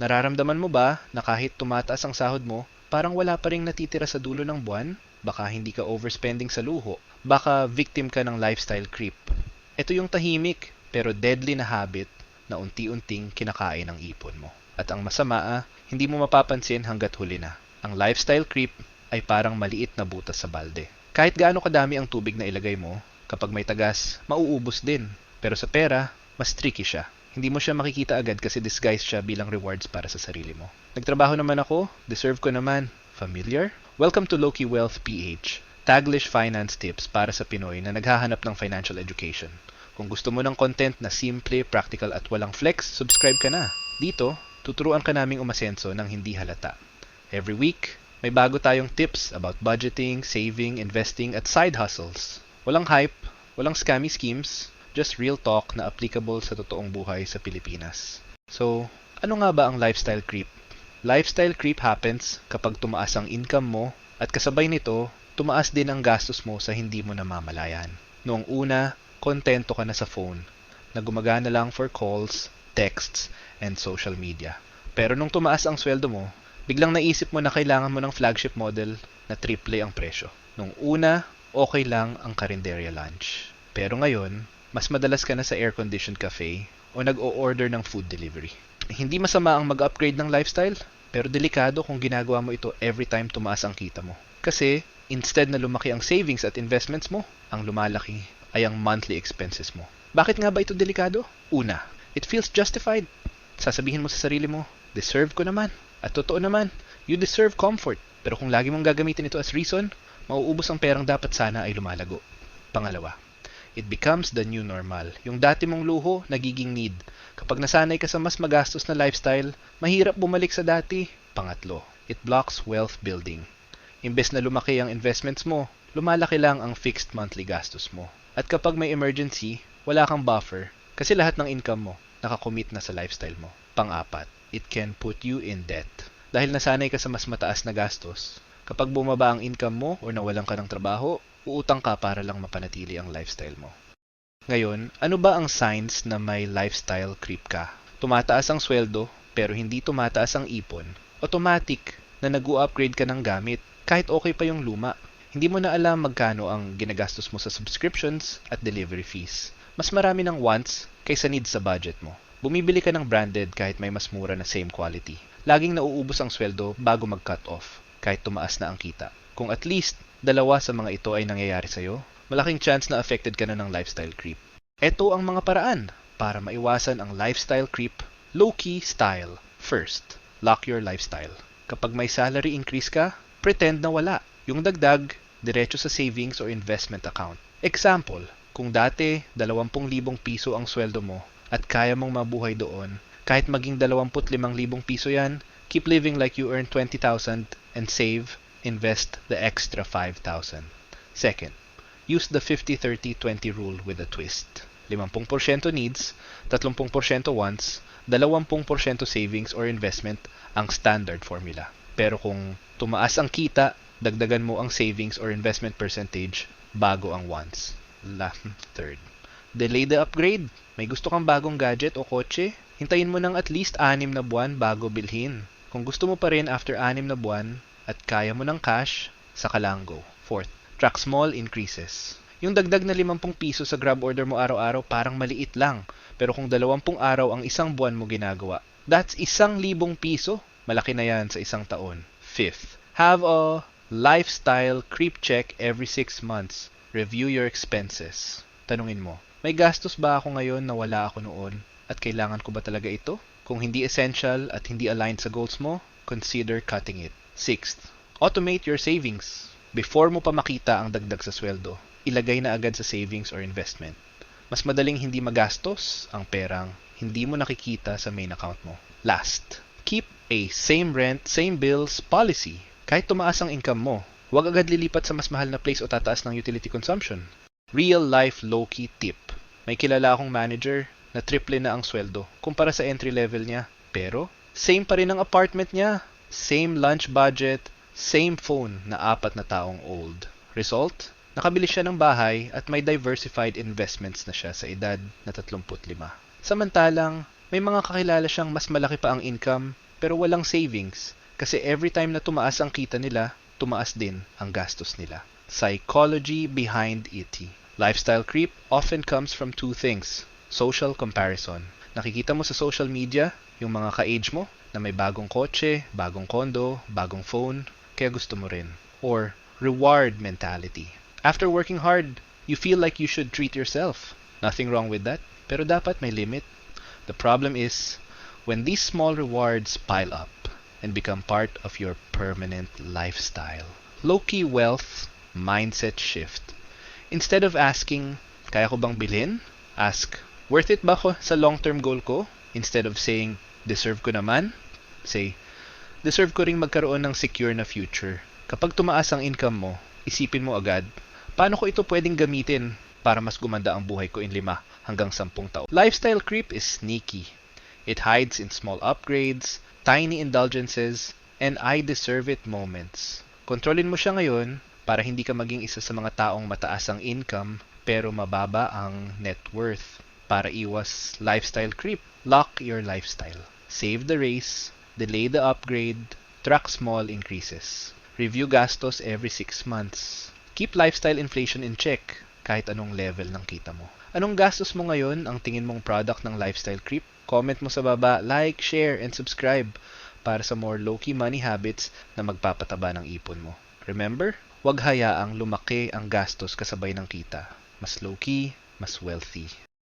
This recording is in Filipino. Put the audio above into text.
Nararamdaman mo ba na kahit tumataas ang sahod mo, parang wala pa ring natitira sa dulo ng buwan? Baka hindi ka overspending sa luho. Baka victim ka ng lifestyle creep. Ito yung tahimik pero deadly na habit na unti-unting kinakain ang ipon mo. At ang masama ah, hindi mo mapapansin hanggat huli na. Ang lifestyle creep ay parang maliit na butas sa balde. Kahit gaano kadami ang tubig na ilagay mo, kapag may tagas, mauubos din. Pero sa pera, mas tricky siya. Hindi mo siya makikita agad kasi disguised siya bilang rewards para sa sarili mo. Nagtrabaho naman ako, deserve ko naman. Familiar? Welcome to Loki Wealth PH. Taglish finance tips para sa Pinoy na naghahanap ng financial education. Kung gusto mo ng content na simple, practical at walang flex, subscribe ka na. Dito, tuturuan ka naming umasenso ng hindi halata. Every week, may bago tayong tips about budgeting, saving, investing at side hustles. Walang hype, walang scammy schemes, just real talk na applicable sa totoong buhay sa Pilipinas. So, ano nga ba ang lifestyle creep? Lifestyle creep happens kapag tumaas ang income mo at kasabay nito, tumaas din ang gastos mo sa hindi mo namamalayan. Noong una, kontento ka na sa phone na gumagana lang for calls, texts, and social media. Pero nung tumaas ang sweldo mo, biglang naisip mo na kailangan mo ng flagship model na triple ang presyo. Nung una, okay lang ang karinderya lunch. Pero ngayon, mas madalas ka na sa air-conditioned cafe o nag-o-order ng food delivery. Hindi masama ang mag-upgrade ng lifestyle, pero delikado kung ginagawa mo ito every time tumaas ang kita mo. Kasi, instead na lumaki ang savings at investments mo, ang lumalaki ay ang monthly expenses mo. Bakit nga ba ito delikado? Una, it feels justified. Sasabihin mo sa sarili mo, deserve ko naman. At totoo naman, you deserve comfort. Pero kung lagi mong gagamitin ito as reason, mauubos ang perang dapat sana ay lumalago. Pangalawa, it becomes the new normal. Yung dati mong luho, nagiging need. Kapag nasanay ka sa mas magastos na lifestyle, mahirap bumalik sa dati. Pangatlo, it blocks wealth building. Imbes na lumaki ang investments mo, lumalaki lang ang fixed monthly gastos mo. At kapag may emergency, wala kang buffer kasi lahat ng income mo nakakommit na sa lifestyle mo. Pang-apat, it can put you in debt. Dahil nasanay ka sa mas mataas na gastos, kapag bumaba ang income mo o nawalan ka ng trabaho, uutang ka para lang mapanatili ang lifestyle mo. Ngayon, ano ba ang signs na may lifestyle creep ka? Tumataas ang sweldo pero hindi tumataas ang ipon. Automatic na nag-upgrade ka ng gamit kahit okay pa yung luma. Hindi mo na alam magkano ang ginagastos mo sa subscriptions at delivery fees. Mas marami ng wants kaysa needs sa budget mo. Bumibili ka ng branded kahit may mas mura na same quality. Laging nauubos ang sweldo bago mag-cut off kahit tumaas na ang kita. Kung at least dalawa sa mga ito ay nangyayari sa'yo, malaking chance na affected ka na ng lifestyle creep. Ito ang mga paraan para maiwasan ang lifestyle creep low-key style. First, lock your lifestyle. Kapag may salary increase ka, pretend na wala. Yung dagdag, diretso sa savings or investment account. Example, kung dati 20,000 piso ang sweldo mo at kaya mong mabuhay doon, kahit maging 25,000 piso yan, keep living like you earn 20,000 and save, invest the extra 5,000. Second, use the 50-30-20 rule with a twist. 50% needs, 30% wants, 20% savings or investment ang standard formula. Pero kung tumaas ang kita, dagdagan mo ang savings or investment percentage bago ang wants. La third. Delay the upgrade. May gusto kang bagong gadget o kotse? Hintayin mo ng at least anim na buwan bago bilhin. Kung gusto mo pa rin after anim na buwan at kaya mo ng cash, saka lang go. Fourth, track small increases. Yung dagdag na 50 piso sa grab order mo araw-araw parang maliit lang. Pero kung 20 araw ang isang buwan mo ginagawa, that's isang libong piso. Malaki na yan sa isang taon. Fifth, have a lifestyle creep check every 6 months. Review your expenses. Tanungin mo, may gastos ba ako ngayon na wala ako noon? At kailangan ko ba talaga ito? Kung hindi essential at hindi aligned sa goals mo, consider cutting it. Sixth, automate your savings. Before mo pa makita ang dagdag sa sweldo, ilagay na agad sa savings or investment. Mas madaling hindi magastos ang perang hindi mo nakikita sa main account mo. Last, keep a same rent, same bills policy. Kahit tumaas ang income mo, huwag agad lilipat sa mas mahal na place o tataas ng utility consumption. Real life low-key tip. May kilala akong manager na triple na ang sweldo kumpara sa entry level niya. Pero, same pa rin ang apartment niya. Same lunch budget, same phone na apat na taong old. Result? Nakabili siya ng bahay at may diversified investments na siya sa edad na 35. Samantalang, may mga kakilala siyang mas malaki pa ang income pero walang savings kasi every time na tumaas ang kita nila, tumaas din ang gastos nila. Psychology behind ET. Lifestyle creep often comes from two things. Social comparison. Nakikita mo sa social media yung mga ka-age mo na may bagong kotse, bagong kondo, bagong phone, kaya gusto mo rin. Or reward mentality. After working hard, you feel like you should treat yourself. Nothing wrong with that, pero dapat may limit. The problem is when these small rewards pile up and become part of your permanent lifestyle. Low-key wealth mindset shift. Instead of asking, kaya ko bang bilhin? Ask, worth it ba ko sa long-term goal ko? Instead of saying, deserve ko naman? Say, deserve ko ring magkaroon ng secure na future. Kapag tumaas ang income mo, isipin mo agad, paano ko ito pwedeng gamitin para mas gumanda ang buhay ko in lima hanggang sampung taon? Lifestyle creep is sneaky. It hides in small upgrades, tiny indulgences, and I deserve it moments. Kontrolin mo siya ngayon para hindi ka maging isa sa mga taong mataas ang income pero mababa ang net worth para iwas lifestyle creep. Lock your lifestyle. Save the race, delay the upgrade, track small increases. Review gastos every 6 months. Keep lifestyle inflation in check kahit anong level ng kita mo. Anong gastos mo ngayon ang tingin mong product ng lifestyle creep? Comment mo sa baba, like, share, and subscribe para sa more low-key money habits na magpapataba ng ipon mo. Remember, huwag hayaang lumaki ang gastos kasabay ng kita. Mas low-key, mas wealthy.